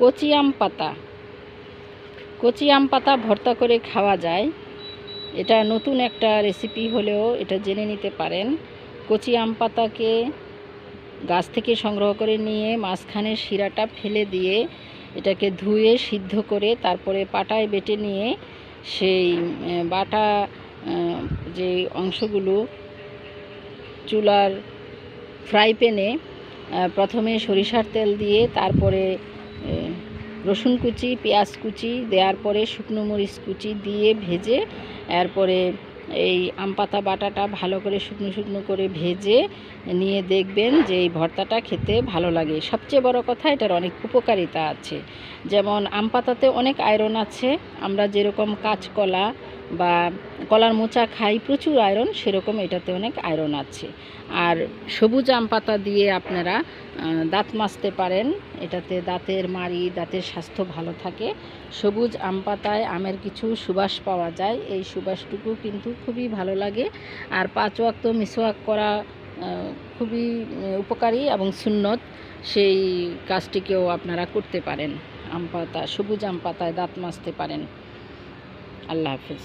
কচি আম পাতা। কচি আম পাতা ভর্তা করে খাওয়া যায়। এটা নতুন একটা রেসিপি হলেও এটা জেনে নিতে পারেন। কচি আম পাতাকে গাছ থেকে সংগ্রহ করে নিয়ে মাঝখানে শিরাটা ফেলে দিয়ে এটাকে ধুয়ে সিদ্ধ করে তারপরে পাটায় বেটে নিয়ে সেই বাটা যে অংশগুলো চুলার ফ্রাই প্যানে প্রথমে সরিষার তেল দিয়ে তারপরে রসুন কুচি, পেঁয়াজ কুচি, দেওয়ার পরে শুকনো মরিচ কুচি দিয়ে ভেজে, এরপরে এই আম পাতা, বাটাটা ভালো করে শুকনো শুকনো করে ভেজে নিয়ে দেখবেন যে এই ভর্তাটা খেতে ভালো লাগে। সবচেয়ে বড় কথা এটার অনেক উপকারিতা আছে। যেমন আম পাতাতে অনেক আয়রন আছে, আমরা যেরকম কাঁচকলা বা কলার মোচা খাই, প্রচুর আয়রন সেরকম এটাতে অনেক আয়রন আছে। আর সবুজ আম পাতা দিয়ে আপনারা দাঁত মাজতে পারেন। এটাতে দাঁতের মাড়ি, দাঁতের স্বাস্থ্য ভালো থাকে। সবুজ আম পাতায় আমের কিছু সুবাস পাওয়া যায়। এই সুবাসটুকু কিন্তু খুবই ভালো লাগে। আর পাঁচ ওয়াক্ত মিসওয়াক করা খুবই উপকারী এবং সুন্নত। সেই কাজটিকেও আপনারা করতে পারেন। আম পাতা, সবুজ আম পাতায় দাঁত মাজতে পারেন। আল্লাহ হাফিজ।